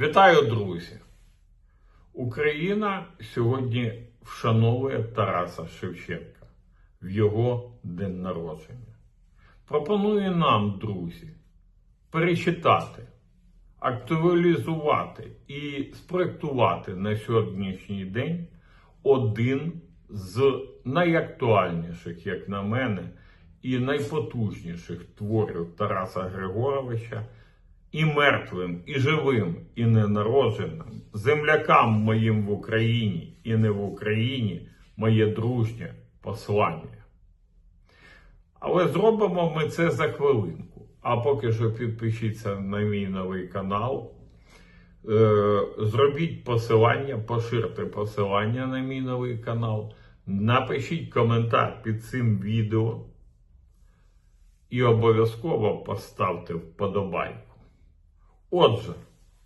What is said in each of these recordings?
Вітаю, друзі! Україна сьогодні вшановує Тараса Шевченка в його день народження. Пропоную нам, друзі, перечитати, актуалізувати і спроектувати на сьогоднішній день один з найактуальніших, як на мене, і найпотужніших творів Тараса Григоровича і мертвим, і живим, і ненародженим, землякам моїм в Україні і не в Україні моє дружнє послання. Але зробимо ми це за хвилинку. А поки що підпишіться на мій новий канал. Е, Зробіть посилання, поширте посилання на мій новий канал. Напишіть коментар під цим відео. І обов'язково поставте вподобайку. Отже,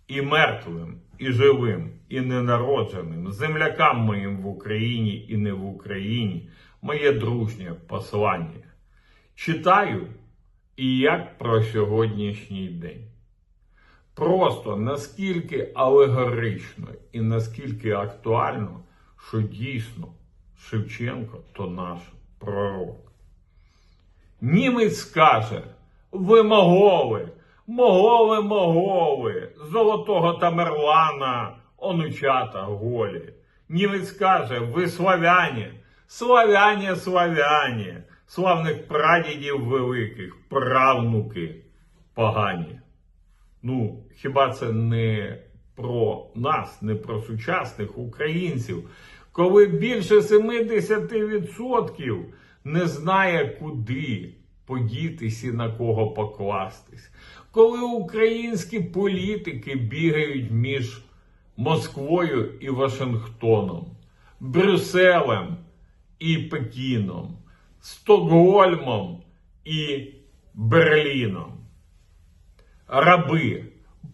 і мертвим, і живим, і ненародженим, землякам моїм в Україні і не в Україні, моє дружнє послання. Читаю і як про сьогоднішній день. Просто наскільки алегорично і наскільки актуально, що дійсно Шевченко то наш пророк. Німець скаже: ви моголи, моголи, золотого Тамерлана, онучата голі. Німець каже, ви славяні, славяні, славяні, славних прадідів великих, правнуки погані. Ну, хіба це не про нас, не про сучасних українців, коли більше 70% не знає, куди подітись і на кого покластись, коли українські політики бігають між Москвою і Вашингтоном, Брюсселем і Пекіном, Стокгольмом і Берліном раби,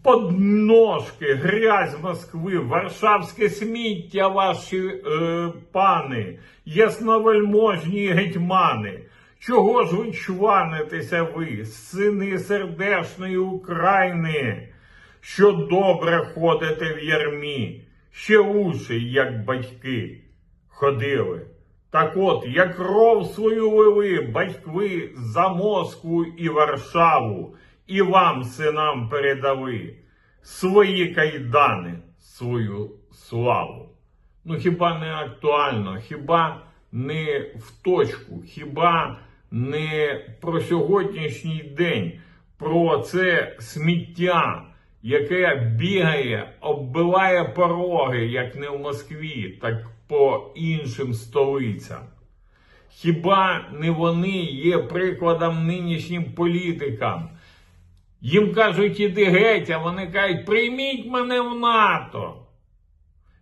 подножки, грязь Москви, варшавське сміття, ваші е, пани, ясновельможні гетьмани. Чого ж ви чванитеся ви, сини сердешної України, що добре ходите в ярмі, ще уші, як батьки, ходили. Так от, як кров свою лили батьки за Москву і Варшаву, і вам, синам, передали свої кайдани, свою славу. Ну хіба не актуально, хіба не в точку, хіба не про сьогоднішній день, про це сміття, яке бігає, оббиває пороги, як не в Москві, так по іншим столицям. Хіба не вони є прикладом нинішнім політикам? Їм кажуть, іди геть, а вони кажуть, прийміть мене в НАТО.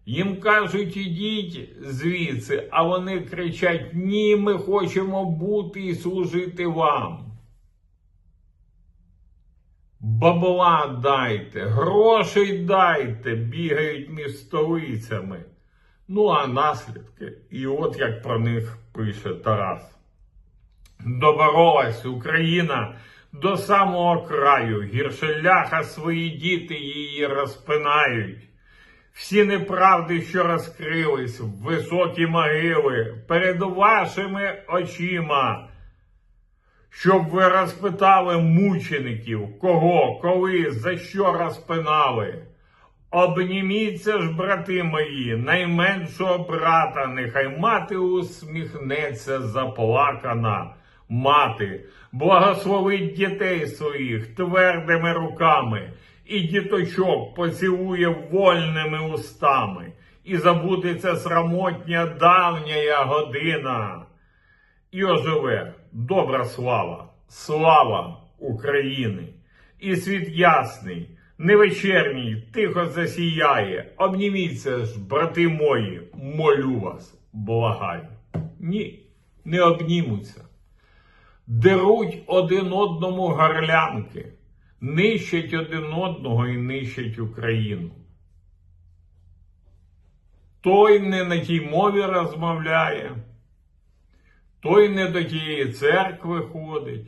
Їм кажуть, ідіть звідси, а вони кричать: Ні, ми хочемо бути і служити вам. Бабла дайте, грошей дайте, бігають між столицями. Ну, а наслідки, і от як про них пише Тарас. Доборолась Україна до самого краю, гірше ляха свої діти її розпинають. Всі неправди, що розкрились в високі могили перед вашими очима, щоб ви розпитали мучеників, кого, коли, за що розпинали. Обніміться ж, брати мої, найменшого брата, нехай мати усміхнеться заплакана. Мати, благословить дітей своїх твердими руками, і діточок поцілує вольними устами, і забудеться срамотня давня година. І оживе добра слава, слава України, і світ ясний, невечерній, тихо засіяє. Обніміться ж, брати мої, молю вас, благаю. Ні, не обнімуться деруть один одному гарлянки, нищать один одного і нищать Україну. Той не на тій мові розмовляє, той не до тієї церкви ходить,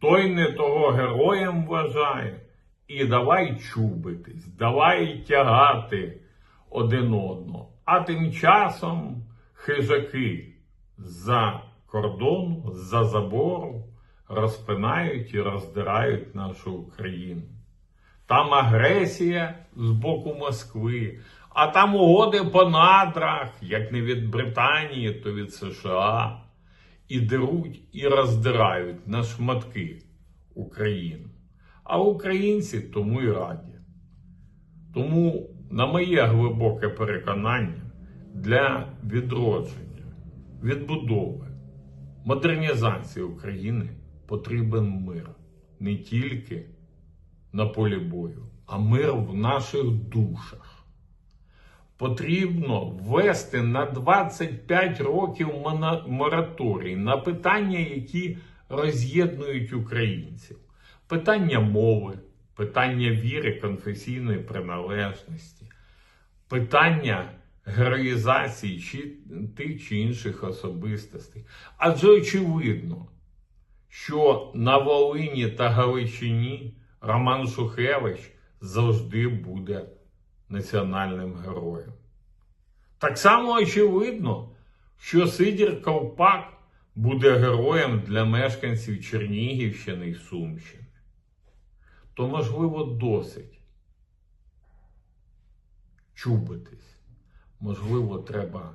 той не того героєм вважає, І давай чубитись, давай тягати один одного. А тим часом хижаки за кордону, за забору розпинають і роздирають нашу Україну. Там агресія з боку Москви, а там угоди по надрах, як не від Британії, то від США. І деруть, і роздирають на шматки Україну. А українці тому і раді. Тому, на моє глибоке переконання, для відродження, відбудови, модернізації України потрібен мир не тільки на полі бою, а мир в наших душах. Потрібно ввести на 25 років мораторій на питання, які роз'єднують українців. Питання мови, питання віри, конфесійної приналежності, питання героїзації чи тих чи інших особистостей. Адже очевидно, що на Волині та Галичині Роман Шухевич завжди буде національним героєм. Так само очевидно, що Сидір Ковпак буде героєм для мешканців Чернігівщини і Сумщини. То, можливо, досить чубитись. Можливо, треба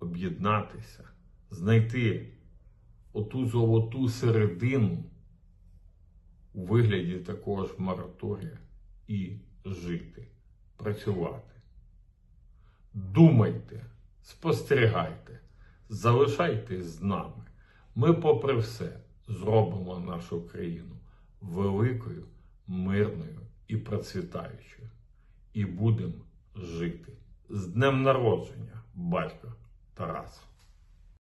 об'єднатися, знайти оту золоту середину у вигляді такого ж мораторія і жити, працювати. Думайте, спостерігайте, залишайтесь з нами. Ми, попри все, зробимо нашу країну великою, мирною і процвітаючою. І будемо жити. З днем народження, батько Тарас.